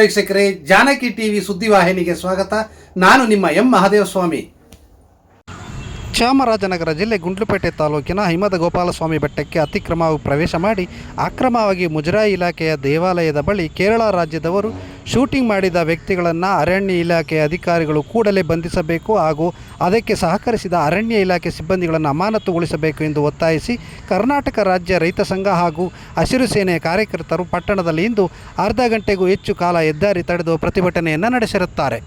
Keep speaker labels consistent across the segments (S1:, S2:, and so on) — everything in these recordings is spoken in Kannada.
S1: ವೀಕ್ಷಕರೇ, ಜಾನಕಿ ಟಿವಿ ಸುದ್ದಿವಾಹಿನಿಗೆ ಸ್ವಾಗತ. ನಾನು ನಿಮ್ಮ ಎಂ ಮಹಾದೇವಸ್ವಾಮಿ. ಚಾಮರಾಜನಗರ ಜಿಲ್ಲೆ ಗುಂಡ್ಲುಪೇಟೆ ತಾಲೂಕಿನ ಹಿಮದ ಗೋಪಾಲಸ್ವಾಮಿ ಬೆಟ್ಟಕ್ಕೆ ಅತಿಕ್ರಮವಾಗಿ ಪ್ರವೇಶ ಮಾಡಿ ಅಕ್ರಮವಾಗಿ ಮುಜರಾಯಿ ಇಲಾಖೆಯ ದೇವಾಲಯದ ಬಳಿ ಕೇರಳ ರಾಜ್ಯದವರು ಶೂಟಿಂಗ್ ಮಾಡಿದ ವ್ಯಕ್ತಿಗಳನ್ನು ಅರಣ್ಯ ಇಲಾಖೆ ಅಧಿಕಾರಿಗಳು ಕೂಡಲೇ ಬಂಧಿಸಬೇಕು ಹಾಗೂ ಅದಕ್ಕೆ ಸಹಕರಿಸಿದ ಅರಣ್ಯ ಇಲಾಖೆ ಸಿಬ್ಬಂದಿಗಳನ್ನು ಅಮಾನತುಗೊಳಿಸಬೇಕು ಎಂದು ಒತ್ತಾಯಿಸಿ ಕರ್ನಾಟಕ ರಾಜ್ಯ ರೈತ ಸಂಘ ಹಾಗೂ ಹಸಿರು ಸೇನೆಯ ಕಾರ್ಯಕರ್ತರು ಪಟ್ಟಣದಲ್ಲಿ ಇಂದು ಅರ್ಧ ಗಂಟೆಗೂ ಹೆಚ್ಚು ಕಾಲ ಹೆದ್ದಾರಿ ತಡೆದು ಪ್ರತಿಭಟನೆಯನ್ನು ನಡೆಸಿರುತ್ತಾರೆ.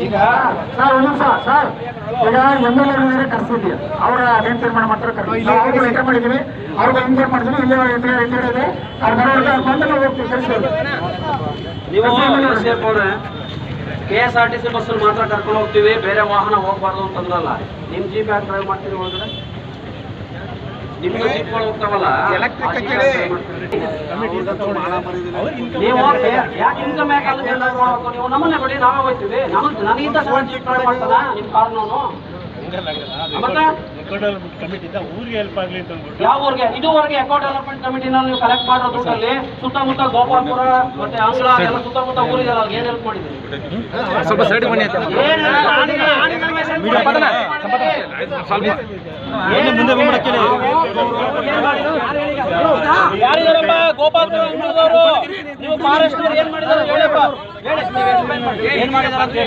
S2: ಈಗ ಸರ್ ಒಂದು ನಿಮಿಷ ಸರ್ ಈಗ ಎಂ ಎಲ್ ಕರ್ಸಿದ್ವಿ ಅವ್ರಿಗೆ ಇಲ್ಲೇ ಎಂಟ್ರಿ ಎಂಟ್ರಿ ಇದೆ ಅವ್ರು
S3: K S R T C ಬಸ್ಸಲ್ಲಿ ಮಾತ್ರ ಕರ್ಕೊಂಡು ಹೋಗ್ತೀವಿ ಬೇರೆ ವಾಹನ ಹೋಗ್ಬಾರ್ದು ಅಂತಂದ್ರಲ್ಲ ನಿಮ್ ಜೀಪ್ ಯಾಕೆ ಡ್ರೈವ್ ಮಾಡ್ತೀರಿ ಒಳಗಡೆ ನೀವು ಯಾಕೆ ಇನ್ಕಮ್ ಯಾಕೆ ನಾವು ನಮ್ಮನ್ನೇ ಬಿಡಿ ನಾವೇ ಹೋಗ್ತೀವಿ. ನಮ್ಮ ನನಗಿಂತ ಸಣ್ಣ ಜೀಪ್ ಡ್ರೈವ್ ಮಾಡ್ತಾನ ನಿಮ್ ಕಾರ್ನವನು ಮತ್ತೆ
S4: ಕಮಿಟಿಯಿಂದ ಊರಿಗೆ ಹೆಲ್ಪ್ ಆಗಲಿ ಅಂತ
S3: ಯಾವ ಊರಿಗೆ ಇದುವರೆಗೆ ಎಕೋ ಡೆವಲಪ್ಮೆಂಟ್ ಕಮಿಟಿನ ನೀವು ಕಲೆಕ್ಟ್ ಮಾಡೋ ದುಡ್ಡಲ್ಲಿ ಸುತ್ತಮುತ್ತ ಗೋಪಾಲ್ಪುರ ಮತ್ತೆ ಅಂಗ್ಲ ಎಲ್ಲ ಸುತ್ತಮುತ್ತ ಊರಿಗೆ ಏನ್ ಹೆಲ್ಪ್ ಮಾಡಿದ್ರಿ
S4: ಸ್ವಲ್ಪ ಸೈಡ್ ಬನ್ನಿ ಮುಂದೆ.
S3: ಯಾರಿದಾರಪ್ಪ ಗೋಪಾಲ್ಪುರ ಅಂಗಳದವರು ನೀವು ಫಾರೆಸ್ಟ್ ಏನ್ ಮಾಡಿದಾರೆ ಹೇಳಪ್ಪ. ಏನ್ ಮಾಡಿದಾರೆ.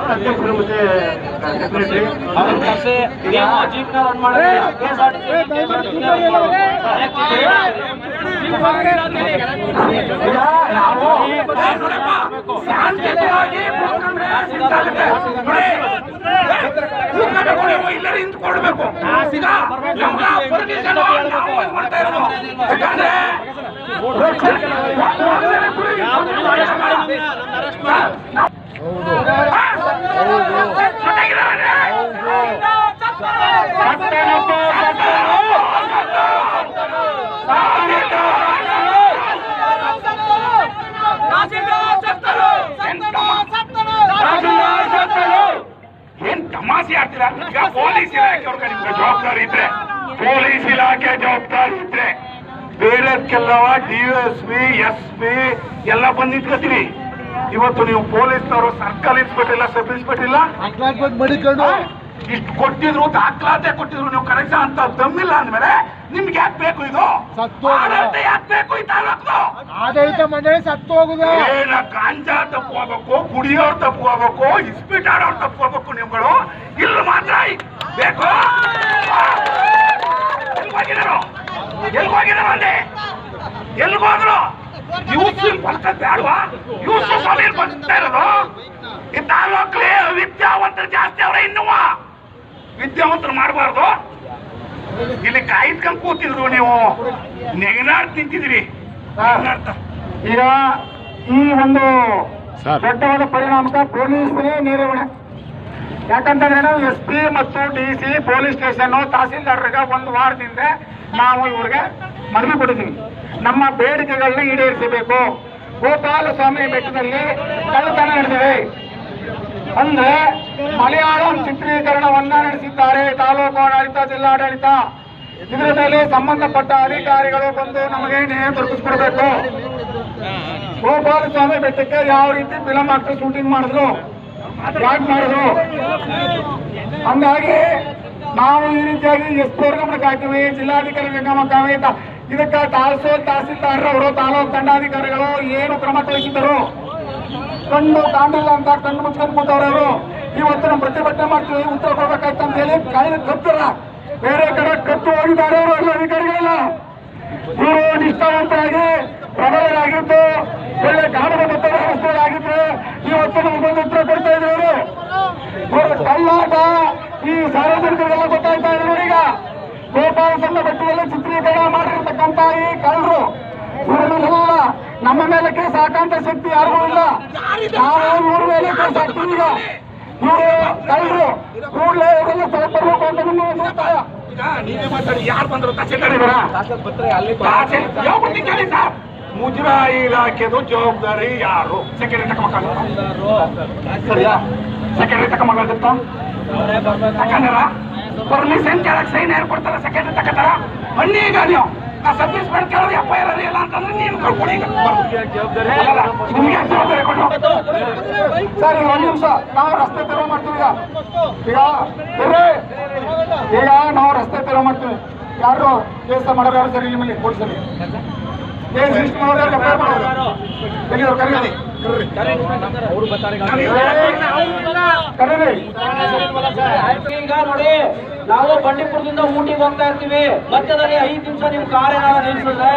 S3: ಯಾರು
S4: ಅಧ್ಯಕ್ಷರು ಮತ್ತೆ ಸೆಕ್ರೆಟರಿ
S3: ಅವ್ರನ್ನ ಕರ್ಸಿ ನೀವು ಜೀಪ್ನ ರನ್ ಮಾಡಿದ್ರೆ KSRTC
S2: ಈಗ ನಾವು
S5: ಏನ್ ತಮಾಷೆ ಆಗ್ತೀರಾ ಈಗ ಪೊಲೀಸ್ ಇಲಾಖೆಯವ್ರಿಗೆ ನಿಮ್ಗೆ ಜವಾಬ್ದಾರಿ ಇದ್ರೆ. ಪೊಲೀಸ್ ಇಲಾಖೆ ಜವಾಬ್ದಾರಿ ಇದ್ರೆ. ಬೇರೆದಕ್ಕೆಲ್ಲವ D S P S P ಎಲ್ಲ ಬಂದು ಇವತ್ತು ನೀವು ಪೊಲೀಸ್ನವರು ಸರ್ಕಲ್ ಇನ್ಸ್ಪೆಕ್ಟರ್ ಇಲ್ಲ ಸಬ್ ಇನ್ಸ್ಪೆಕ್ಟರ್ ಇಲ್ಲ? ಆ? ಇಷ್ಟು ಕೊಟ್ಟಿದ್ರು ದಾಖಲಾತಿ ಕೊಟ್ಟಿದ್ರು ನೀವು ಕರೆಕ್ಟ್ ಅಂತ ದಮ್ಮಿಲ್ಲ ಅಂದ್ಮೇಲೆ ನಿಮ್ಗೆ ಯಾಕೆ ಬೇಕು ಇದು? ಆಡಳಿತ ಯಾಕೆ ಬೇಕು ಈ ತಾಲೂಕು
S2: ಆಡಳಿತ ಮಂಡಳಿ ಸತ್ತು ಹೋಗುದು.
S5: ಏನ ಗಾಂಜಾ ತಪ್ಪೋಗ್ಬೇಕು ಕುಡಿಯೋರ್ ತಪ್ಪೋಗ್ಬೇಕು ಇಸ್ಪೀಟ್ ಆಡೋರ್ ತಪ್ಪೋಗ್ಬೇಕು ನಿಮ್ಗಳು ಇಲ್ಲ ಮಾತ್ರ ಬೇಕು? ಎಲ್ಗೋಗಿದಾರು ಅಲ್ಲಿ? ಎಲ್ಲಿ ಹೋದ್ರು ಯೂಸ್ ಬರ್ತ ಬೇಡವಾ ಯೂಸ್ ಸ್ವಾಮಿ ಬರ್ತಾ ಇರೋದು. ಈ ತಾಲೂಕಲ್ಲಿ ವಿದ್ಯಾವಂತರು ಜಾಸ್ತಿ ಅವ್ರೆ ಇನ್ನುವ. ವಿದ್ಯಾವಂತರು ಮಾಡಬಾರ್ದು. ಇಲ್ಲಿ ಕಾಯ್ದ್ಕೊಂಡ್ ಕೂತಿದ್ರು ನೀವು. ನೆಗನಾಡ್ ನಿಂತಿದ್ರಿ ನೆಗನಾಡ್ತಾ
S2: ಈಗ ಈ ಒಂದು ದೊಡ್ಡವಾದ ಪರಿಣಾಮಕ ಪೊಲೀಸರೇ ನೀರವಣೆ ಯಾಕಂತಂದ್ರೆ ನಾವು ಎಸ್ ಪಿ ಮತ್ತು ಡಿ ಸಿ ಪೊಲೀಸ್ ಸ್ಟೇಷನ್ ತಹಸೀಲ್ದಾರ್ರಿಗೆ ಒಂದು ವಾರದಿಂದ ನಾವು ಇವ್ರಿಗೆ ಮನವಿ ಕೊಡಿದ್ದೀನಿ. ನಮ್ಮ ಬೇಡಿಕೆಗಳನ್ನ ಈಡೇರಿಸಬೇಕು. ಗೋಪಾಲಸ್ವಾಮಿ ಬೆಟ್ಟದಲ್ಲಿ ಕಳ್ಳತನ ನಡೆದಿದೆ. ಅಂದ್ರೆ ಮಲಯಾಳಂ ಚಿತ್ರೀಕರಣವನ್ನ ನಡೆಸಿದ್ದಾರೆ. ತಾಲೂಕು ಆಡಳಿತ, ಜಿಲ್ಲಾಡಳಿತ. ಇದರ ಮೇಲೆ ಸಂಬಂಧಪಟ್ಟ ಅಧಿಕಾರಿಗಳು ಬಂದು ನಮಗೆ ನ್ಯಾಯ ದೊರಕಿಸ್ಕೊಡ್ಬೇಕು. ಗೋಪಾಲಸ್ವಾಮಿ ಬೆಟ್ಟಕ್ಕೆ ಯಾವ ರೀತಿ ಫಿಲಂ ಆಕ್ಟರ್ ಶೂಟಿಂಗ್ ಮಾಡಿದ್ರು, ಯಾಕೆ ಮಾಡಿದ್ರು? ಹಂಗಾಗಿ ನಾವು ಈ ರೀತಿಯಾಗಿ ಎಷ್ಟು ಗಮನಕ್ಕೆ ಹಾಕಿವಿ ಜಿಲ್ಲಾಧಿಕಾರಿ ಗಮನಕ್ಕೆ ಹಾಕಿವಿ ತ- ಇದಕ್ಕೆ ತಾಸು ತಹಸೀಲ್ದಾರ್ ಅವರು ತಾಲೂಕು ದಂಡಾಧಿಕಾರಿಗಳು ಏನು ಕ್ರಮ ಕಳಿಸಿದರು ಕಣ್ಣು ತಾಂಡಿಲ್ಲ ಅಂತ ಕಣ್ಣು ಮುಚ್ಕೊಂಡು ಕೂತವ್ರವರು ಇವತ್ತು ನಮ್ಮ ಪ್ರತಿಭಟನೆ ಮಾಡ್ತೀವಿ, ಉತ್ತರ ಕೊಡ್ಬೇಕಾಯ್ತು ಅಂತ ಹೇಳಿ ಕಾಯಿಲೆ ಕತ್ತರ ಬೇರೆ ಕಡೆ ಕತ್ತು ಹೋಗಿದ್ದಾರೆ ಅವರು ಅಧಿಕಾರಿಗಳೆಲ್ಲ. ಇವರು ನಿಷ್ಠಾವಂತರಾಗಿ, ಪ್ರಬಲರಾಗಿದ್ದು, ಒಳ್ಳೆ ಕಾನೂನು ಬದ್ಧರಾಗಿದ್ರು ಇವತ್ತು ಬಂದು ಉತ್ತರ ಕೊಡ್ತಾ ಇದ್ರು ಅವರು ಕಲ್ಲಾಟ ಈ ಸಾರ್ವಜನಿಕರಿಗೆಲ್ಲ ಗೊತ್ತಾಗ್ತಾ ಇದ್ರು ಈಗ. ಗೋಪಾಲ ಸಂಘ ಬೆಟ್ಟದಲ್ಲಿ ಚಿತ್ರೀಕರಣ ಮಾಡಿರ್ತಕ್ಕಂತ ಈ ಕಳ್ಳರು. ಇವರನ್ನೆಲ್ಲ ನಮ್ಮ ಮೇಲೆ ಕೇಸ್ ಹಾಕಂತ ಶಕ್ತಿ ಯಾರಿಗೂ ಇಲ್ಲ. ನಾವು ಇವ್ರ ಮೇಲೆ ಕೇಸ್ ಹಾಕ್ತೀವಿ ಈಗ. ಇವರು ಕಳ್ಳರು. ಕೂಡಲೇ ಇವರೆಲ್ಲ ಬರ್ಬೇಕು ಅಂತ ನಿಮ್ಮ
S5: ನೀವೇ ಮಾತಾಡಿ ಯಾರು ಬಂದ್ರು ಕೇಳಿ ಸರ್ ಮುಜರಾಯಿ ಇಲಾಖೆದು ಜವಾಬ್ದಾರಿ. ಯಾರು ಸೆಕ್ರೆಟರಿ ತಗೊಂಬ ಸರಿಯಾ ಸೆಕ್ರೆಟರಿ ತಗೊಂಬ ತಗೊಂಡಾರ ಪರ್ಮಿಷನ್ ಕೇಳಕ್ ಸೈನ್ ಯಾರು ಕೊಡ್ತಾರ ಸೆಕೆಂಡ್ ತಗೋತಾರ? ಬನ್ನಿ ಈಗ ನೀವು. ನಾ ಸಬ್ ಇನ್ಸ್ಪೆಕ್ಟರ್ ಕೇಳೋದು ಎಫ್ ಐ ಆರ್ ಇಲ್ಲ ಅಂತಂದ್ರೆ ನೀನು ಕೊಡಿ ಜವಾಬ್ದಾರಿ ಕೊಟ್ಟು
S2: ಸರ್ ಈಗ ಒಂದು ನಿಮಿಷ. ನಾವು ರಸ್ತೆ ತೆರವು ಮಾಡ್ತೀವಿ ಈಗ. ಈಗ ನಾವು ರಸ್ತೆ ತೆರವು ಮಾಡ್ತೀವಿ. ಯಾರು ಕೆಲಸ ಮಾಡೋರು ಯಾರು ಸರಿ ನಿಮ್ಮಲ್ಲಿ? ಪೊಲೀಸಲ್ಲಿ ಕೇಸ್ ಲಿಸ್ಟ್ ಮಾಡೋರು ಮಾಡೋರು? ಕರೀರಿ. ಕರೀರಿ.
S3: ಈಗ ನೋಡಿ ನಾವು ಬಂಡೀಪುರದಿಂದ ಊಟಿಗೆ ಹೋಗ್ತಾ ಇರ್ತೀವಿ. ಮಧ್ಯದಲ್ಲಿ ಐದು ನಿಮಿಷ ನಿಮ್ ಕಾರ್ ಏನಾದ್ರು ನಿಲ್ಸಿದ್ರೆ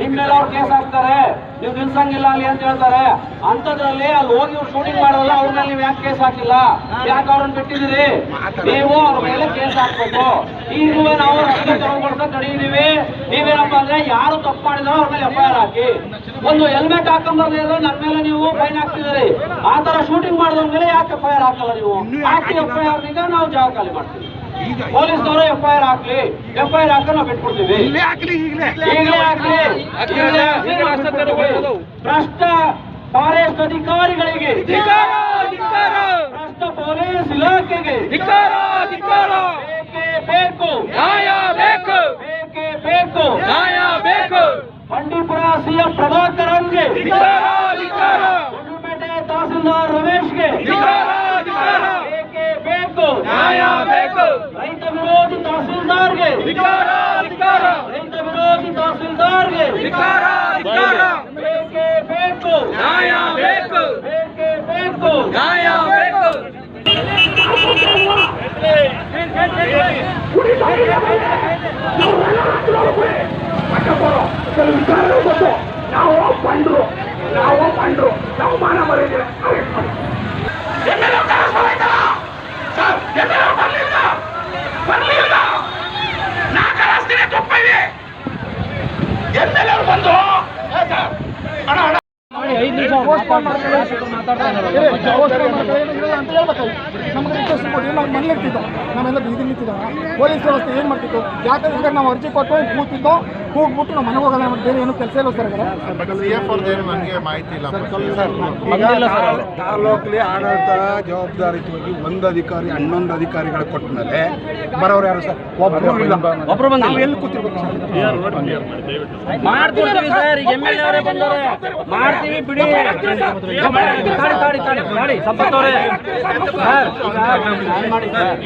S3: ನಿಮ್ ಮೇಲೆ ಅವ್ರು ಕೇಸ್ ಹಾಕ್ತಾರೆ. ನೀವು ನಿಲ್ಸಂಗಿಲ್ಲ ಅಲ್ಲಿ ಅಂತ ಹೇಳ್ತಾರೆ. ಅಂತದ್ರಲ್ಲಿ ಅಲ್ಲಿ ಹೋಗಿ ಇವ್ರು ಶೂಟಿಂಗ್ ಮಾಡೋಲ್ಲ, ಅವ್ರ ಮೇಲೆ ನೀವು ಯಾಕೆ ಕೇಸ್ ಹಾಕಿಲ್ಲ? ಯಾಕೆ ಅವ್ರನ್ನ ಬಿಟ್ಟಿದ್ದೀರಿ? ನೀವು ಅವ್ರ ಮೇಲೆ ಕೇಸ್ ಹಾಕ್ಬೇಕು. ಈಗಲೂ ನಾವು ರಸ್ತೆ ತೆರವುಗೊಳಿಸಕ್ ನೀವು ನೀವೇನಪ್ಪ ಅಂದ್ರೆ ಯಾರು ತಪ್ಪು ಮಾಡಿದ್ರು ಅವ್ರ ಮೇಲೆ ಎಫ್ ಐ ಆರ್ ಹಾಕಿ. ಒಂದು ಹೆಲ್ಮೆಟ್ ಇದ್ರೆ ನನ್ನ ಮೇಲೆ ನೀವು ಫೈನ್ ಹಾಕ್ತಿದ್ದೀರಿ. ಆ ತರ ಶೂಟಿಂಗ್ ಮಾಡಿದ್ರ ಮೇಲೆ ಯಾಕೆ ಎಫ್ ಐ ಆರ್ ಹಾಕಲ್ಲ ನೀವು? ಹಾಕಿ ಎಫ್ ಐ ಆರ್ನಿಂದ ನಾವು ಖಾಲಿ ಮಾಡ್ತೀವಿ. ಪೊಲೀಸ್ನವರು ಎಫ್ ಐ ಆರ್ ಹಾಕ್ಲಿ. ಎಫ್ ಐ ಆರ್ ಹಾಕ ನಾವು ಬಿಟ್ಕೊಡ್ತೀವಿ ಈಗಲೇ ಹಾಕ್ಲಿ. ಈಗಲೇ ಭ್ರಷ್ಟ ಫಾರೆಸ್ಟ್ ಅಧಿಕಾರಿಗಳಿಗೆ. ಭ್ರಷ್ಟ ಪೊಲೀಸ್ ಇಲಾಖೆಗೆ. ಬೇಕೇ ಬೇಕು. ನ್ಯಾಯ ಬೇಕು. ಬೇಕೇ ಬೇಕು. ನ್ಯಾಯ ಬೇಕು. ಬಂಡೀಪುರ ಸಿಎಂ ಪ್ರಭಾಕರನ್ಗೆ ಗುಂಡ್ಲುಪೇಟೆ ತಹಸೀಲ್ದಾರ್ ರಮೇಶ್ಗೆ ಬೇಕೇ ಬೇಕು ನ್ಯಾಯ ಬೇಕು ರೈತ ವಿರೋಧಿ ತಹಸೀಲ್ದಾರ್ಗೆ ರೈತ ವಿರೋಧಿ ತಹಸೀಲ್ದಾರ್ಗೆ ಬೇಕೇ ಬೇಕು ನ್ಯಾಯ ಬೇಕು ಬೇಕೇ ಬೇಕು ನ್ಯಾಯ ಬೇಕು
S5: ನಾವು ಬಂದ್ರು ನಾವು ಬಂದ್ರು ನಾವು ಮಾನ ಮರಿದ್ರೆ ಬರ್ಲಿಲ್ಲ ಬರ್ಲಿಲ್ಲ ನಾಲ್ಕು ರಸ್ತೆ ತುಪ್ಪ ಇದೆ ಎಮ್ಮೆಲ್ ಅವ್ರು ಬಂದು ಏ ಸರ್, ಅಣ್ಣ ಅಣ್ಣ
S2: ನಮಗೆ ರಿಕ್ವೆಸ್ಟ್ ಕೊಡಿ, ನಾವು ಮನೇಲಿ ಇರ್ತಿದ್ದೋ ನಾವೆಲ್ಲ ಬೀದಿ ನಿಂತಿದ್ದೋ ಪೊಲೀಸ್ ವ್ಯವಸ್ಥೆ ಏನು ಮಾಡ್ತಿತ್ತು? ಯಾಕಂದ್ರೆ ನಾವು ಅರ್ಜಿ ಕೊಟ್ಟು ಕೂತಿದ್ದೋ ಕೂಗ್ಬಿಟ್ಟು ನಾವು ಮನೆಗೆ ಹೋಗಲ್ಲ ಮತ್ತೆ ಬೇರೆ ಏನು ಕೆಲಸ ಇಲ್ಲ ಸರ್
S4: ನನಗೆ ಮಾಹಿತಿ ಇಲ್ಲ
S6: ತಾಲೂಕಲ್ಲಿ ಆಡಳಿತ ಜವಾಬ್ದಾರಿತವಾಗಿ ಒಂದು ಅಧಿಕಾರಿ ಹನ್ನೊಂದು ಅಧಿಕಾರಿಗಳ ಕೊಟ್ಟ ಮೇಲೆ ಬರೋರು ಯಾರು ಸರ್ ಒಬ್ಬರು ಇಲ್ಲ
S3: ಒಬ್ಬರು ಬಂದು
S6: ನಾವು ಎಲ್ಲಿ ಕೂತಿರ್ಬೇಕು ಸರ್
S3: ಮಾಡ್ಕೊಡ್ತೀವಿ ಸರ್ ಎಂ ಎಲ್ ಅವರೇ ಬಂದವ್ರೆ ಮಾಡ್ತೀವಿ ಬಿಡಿ ತಾಡಿ ತಾಡಿ ತಾಡಿ ತಾಡಿ ಸಂಪತ್ ಸರ್ ಮಾಡಿ ಸರ್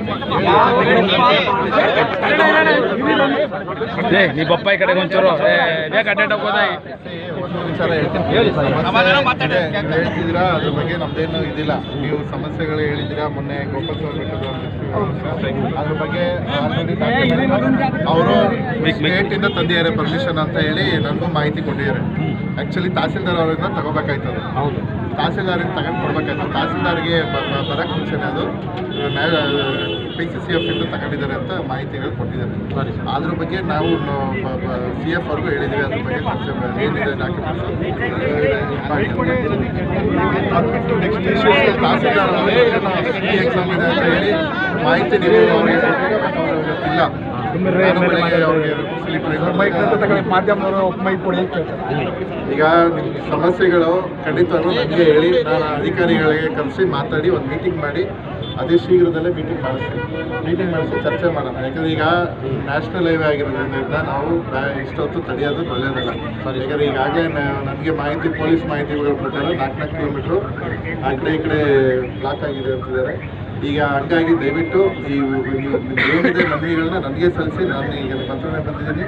S7: ನೀ ಬಪ್ಪಾಯಿ ಕಡೆಗೆ ಒಂಚೂರು ಬೇಗ ಅಡ್ಡಾಡ
S4: ಹೇಳ್ತೀನಿ ಹೇಳ್ತಿದ್ದೀರಾ? ಅದ್ರ ಬಗ್ಗೆ ನಮ್ದೇನು ಇದಿಲ್ಲ. ನೀವು ಸಮಸ್ಯೆಗಳು ಹೇಳಿದ್ದೀರಾ ಮೊನ್ನೆ ಗೋಪಾಲ್ ಅದ್ರ ಬಗ್ಗೆ ಅವರು ಇಂದ ತಂದಿದ್ದಾರೆ ಪರ್ಮಿಷನ್ ಅಂತ ಹೇಳಿ ನನಗೂ ಮಾಹಿತಿ ಕೊಟ್ಟಿದ್ದಾರೆ. ಆ್ಯಕ್ಚುಲಿ ತಹಸೀಲ್ದಾರ್ ಅವರಿಂದ ತಗೋಬೇಕಾಯ್ತದೆ. ತಹಸೀಲ್ದಾರಿಗೆ ತಗೊಂಡು ಕೊಡ್ಬೇಕಾಯ್ತು ತಹಸೀಲ್ದಾರ್ಗೆ ಬರಕ್ಕೆ ಮುಂಚೆನೇ ಅದು ಪಿ ಸಿ ಸಿ ಎಫ್ ಇಂದ ತಗೊಂಡಿದ್ದಾರೆ ಅಂತ ಮಾಹಿತಿಗಳು ಕೊಟ್ಟಿದ್ದಾರೆ ಅದ್ರ ಬಗ್ಗೆ ನಾವು ಸಿ ಎಫ್ ಅವ್ರಿಗೂ ಹೇಳಿದ್ದೀವಿ ಅದ್ರ ಬಗ್ಗೆ ಏನಿದೆ ಡಾಕ್ಯುಮೆಂಟ್ಸ್ ಎಕ್ಸಾಮ್ ಇದೆ ಅಂತ ಹೇಳಿ ಮಾಹಿತಿ ನೀವು ಅವ್ರಿಗೆ ಇಲ್ಲ
S6: ಮಾಧ್ಯಮದವರು ಮೈಕ್ ಕೊಡಿ ಅಂತ
S4: ಈಗ ನಿಮ್ಮ ಸಮಸ್ಯೆಗಳು ಖಂಡಿತವಾಗ್ಲೂ ನನಗೆ ಹೇಳಿ ನಾನು ಅಧಿಕಾರಿಗಳಿಗೆ ಕರೆಸಿ ಮಾತಾಡಿ ಒಂದು ಮೀಟಿಂಗ್ ಮಾಡಿ ಅತಿ ಶೀಘ್ರದಲ್ಲೇ ಮೀಟಿಂಗ್ ಮಾಡಿಸ್ತೀವಿ ಮೀಟಿಂಗ್ ಮಾಡಿಸಿ ಚರ್ಚೆ ಮಾಡೋಣ. ಯಾಕಂದರೆ ಈಗ ನ್ಯಾಷನಲ್ ಹೈವೇ ಆಗಿರೋದ್ರಿಂದ ನಾವು ಇಷ್ಟೊತ್ತು ತಡೆಯೋದು ಒಳ್ಳೆಯದಲ್ಲ ಯಾಕಂದ್ರೆ ಈಗಾಗಲೇ ನನಗೆ ಮಾಹಿತಿ ಪೊಲೀಸ್ ಮಾಹಿತಿಗಳ ಪ್ರಕಾರ ನಾಲ್ಕು ನಾಲ್ಕು ಕಿಲೋಮೀಟ್ರು ಆ ಕಡೆ ಈ ಕಡೆ ಬ್ಲಾಕ್ ಆಗಿದೆ ಅಂತಿದ್ದಾರೆ. ಈಗ ಹಂಗಾಗಿ ದಯವಿಟ್ಟು ಈ ಏನಿದೆ ಮನವಿಗಳನ್ನ ನನಗೆ ಸಲ್ಲಿಸಿ ನಾನು ಈಗ ಪತ್ರನೇ ಬಂದಿದ್ದೀನಿ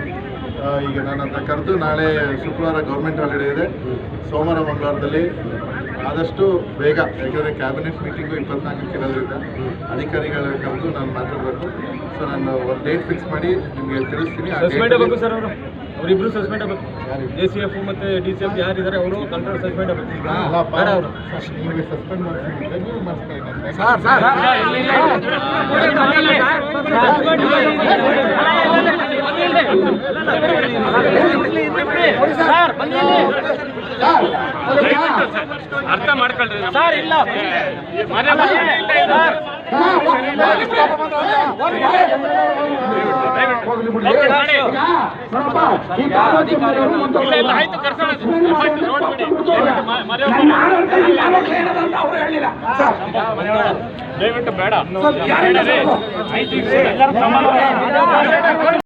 S4: ಈಗ ನಾನು ಅದನ್ನ ಕರೆದು ನಾಳೆ ಶುಕ್ರವಾರ ಗೌರ್ಮೆಂಟ್ ಹಾಲಿಡೇ ಇದೆ. ಸೋಮವಾರ ಮಂಗಳವಾರದಲ್ಲಿ. ಆದಷ್ಟು ಬೇಗ ಯಾಕೆಂದರೆ ಕ್ಯಾಬಿನೆಟ್ ಮೀಟಿಂಗು ಇಪ್ಪತ್ನಾಲ್ಕಕ್ಕೆ ಇರೋದ್ರಿಂದ ಅಧಿಕಾರಿಗಳ ಕರೆದು ನಾನು ಮಾತಾಡಬೇಕು. ಸೊ ನಾನು ಒಂದು ಡೇಟ್ ಫಿಕ್ಸ್ ಮಾಡಿ ನಿಮಗೆ ತಿಳಿಸ್ತೀನಿ.
S8: ಅವರಿಬ್ರು ಸಸ್ಪೆಂಡ್ ಆಗಬೇಕು? ಎ ಸಿ ಎಫ್ ಮತ್ತೆ ಡಿ ಸಿ ಎಫ್ ಯಾರಿದ್ದಾರೆ ಅವರು ಕಂಟ್ರೋಲ್ ಸಸ್ಪೆಂಡ್ ಆಗಬೇಕು.
S4: ಸಸ್ಪೆಂಡ್
S2: ಮಾಡ್ತೀನಿ
S5: ಅರ್ಥ ಮಾಡ್ಕೊಳ್ರಿ ಸರ್ ಇಲ್ಲ ದಯವಿಟ್ಟು ಬೇಡ